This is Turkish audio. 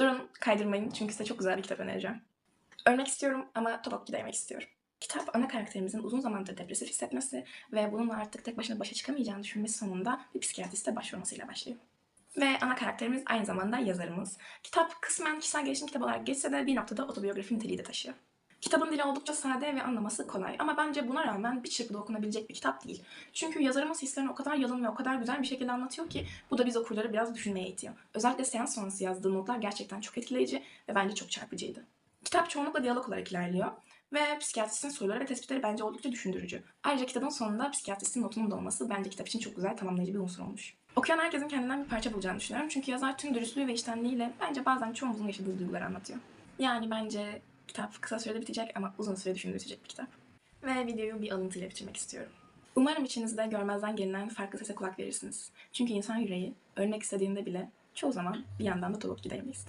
Durun kaydırmayın çünkü size çok güzel bir kitap önereceğim. Ölmek istiyorum ama Topokki'de yemek istiyorum. Kitap ana karakterimizin uzun zamandır depresif hissetmesi ve bununla artık tek başına başa çıkamayacağını düşünmesi sonunda bir psikiyatriste başvurmasıyla başlıyor. Ve ana karakterimiz aynı zamanda yazarımız. Kitap kısmen kişisel gelişim kitabı olarak geçse de bir noktada otobiyografi niteliği de taşıyor. Kitabın dili oldukça sade ve anlaması kolay ama bence buna rağmen bir çırpıda okunabilecek bir kitap değil. Çünkü yazarımız hislerini o kadar yalın ve o kadar güzel bir şekilde anlatıyor ki bu da biz okurları biraz düşünmeye itiyor. Özellikle seans sonrası yazdığı notlar gerçekten çok etkileyici ve bence çok çarpıcıydı. Kitap çoğunlukla diyalog olarak ilerliyor ve psikiyatristin soruları ve tespitleri bence oldukça düşündürücü. Ayrıca kitabın sonunda psikiyatristin notunun da olması bence kitap için çok güzel tamamlayıcı bir unsur olmuş. Okuyan herkesin kendinden bir parça bulacağını düşünüyorum çünkü yazar tüm dürüstlüğü ve içtenliğiyle bence bazen çoğumuzun yaşadığı duyguları anlatıyor. Yani bence kitap kısa sürede bitecek ama uzun süre düşündürtecek bir kitap. Ve videoyu bir alıntıyla bitirmek istiyorum. Umarım içinizde görmezden gelinen farklı sese kulak verirsiniz. Çünkü insan yüreği ölmek istediğinde bile çoğu zaman bir yandan da Tolokki'de yemeyiz.